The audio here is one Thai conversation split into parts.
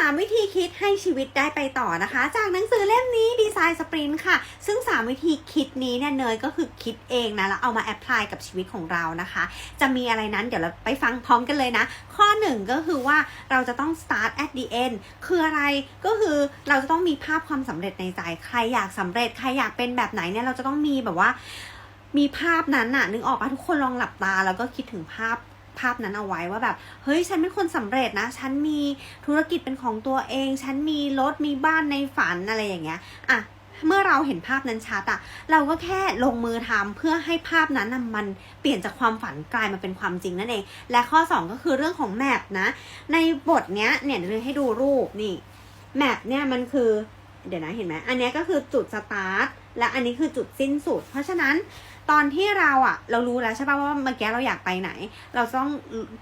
3 วิธีคิดให้ชีวิตได้ไปต่อนะคะ จากหนังสือเล่มนี้ดีไซน์สปรินต์ค่ะ ซึ่ง 3 วิธีคิดนี้เนี่ยเนยก็คือคิดเองนะแล้วเอามาแอพพลายกับชีวิตของเรานะคะ จะมีอะไรนั้นเดี๋ยวเราไปฟังพร้อมกันเลยนะ ข้อ 1 ก็คือว่าเราจะต้อง start at the end คืออะไรก็คือเราจะต้องมีภาพความสำเร็จในใจ ใครอยากสำเร็จใครอยากเป็นแบบไหนเนี่ยเราจะต้องมีแบบว่ามีภาพนั้นน่ะ นึกออกปะทุกคนลองหลับตา แล้วก็คิดถึงภาพ ภาพนั้นเอาไว้ว่าแบบ เฮ้ยฉันเป็นคนสำเร็จนะ ฉันมีธุรกิจเป็นของตัวเอง ฉันมีรถมีบ้านในฝันอะไรอย่างเงี้ยอะเมื่อเราเห็นภาพนั้นชัดอะเราก็แค่ลงมือทำเพื่อให้ภาพนั้นน่ะมันเปลี่ยนจากความฝันกลายมาเป็นความจริงนั่นเอง และข้อ 2 ก็คือเรื่องของแมปนะ ในบทเนี้ยเนี่ยเดี๋ยให้ดูรูปนี่แมปเนี่ยมันคือ เดี๋ยวนะเห็นไหมอันนี้ก็คือจุดสตาร์ทและอันนี้คือจุดสิ้นสุด เพราะฉะนั้นตอนที่เราอะเรารู้แล้วใช่ป่ะว่าเมื่อกี้เราอยากไปไหน เราต้อง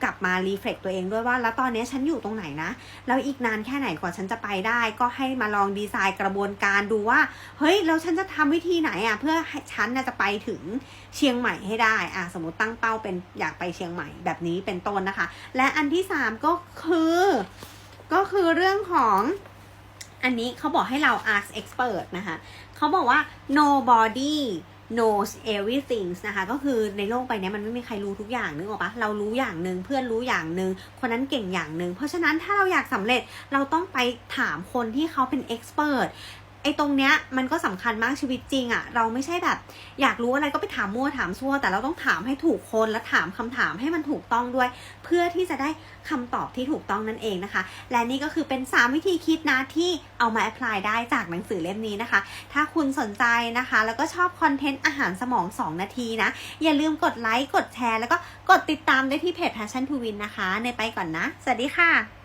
กลับมารีเฟล็กตัวเองด้วยว่า แล้วตอนนี้ฉันอยู่ตรงไหนนะ แล้วอีกนานแค่ไหนกว่าฉันจะไปได้ ก็ให้มาลองดีไซน์กระบวนการดูว่า เฮ้ยแล้วฉันจะทำวิธีไหนอะเพื่อฉันจะไปถึงเชียงใหม่ให้ได้อะสมมติตั้งเป้าเป็นอยากไปเชียงใหม่แบบนี้เป็นต้นนะคะ และอันที่สามก็คือ ก็คือเรื่องของ อันนี้เขาบอกให้เรา ask expert นะคะเขาบอกว่า nobody knows everything นะคะก็คือในโลกใบนี้มันไม่มีใครรู้ทุกอย่างนึกออกปะเรารู้อย่างหนึ่งเพื่อนรู้อย่างหนึ่งคนนั้นเก่งอย่างหนึ่งเพราะฉะนั้นถ้าเราอยากสำเร็จเราต้องไปถามคนที่เขาเป็น expert ไอ้ตรงเนี้ยมันก็สำคัญมากชีวิตจริงอะเราไม่ใช่แบบ อยากรู้อะไรก็ไปถามมั่วถามซั่ว แต่เราต้องถามให้ถูกคนและถามคำถามให้มันถูกต้องด้วย เพื่อที่จะได้คำตอบที่ถูกต้องนั่นเองนะคะ และนี่ก็คือเป็น 3 วิธีคิดนะที่เอามาแอพพลายได้จากหนังสือเล่มนี้นะคะ ถ้าคุณสนใจนะคะ แล้วก็ชอบคอนเทนต์อาหารสมอง 2 นาทีนะ อย่าลืมกดไลค์กดแชร์ แล้วก็กดติดตามได้ที่เพจ Passion to Win นะคะ ในไปก่อนนะ สวัสดีค่ะ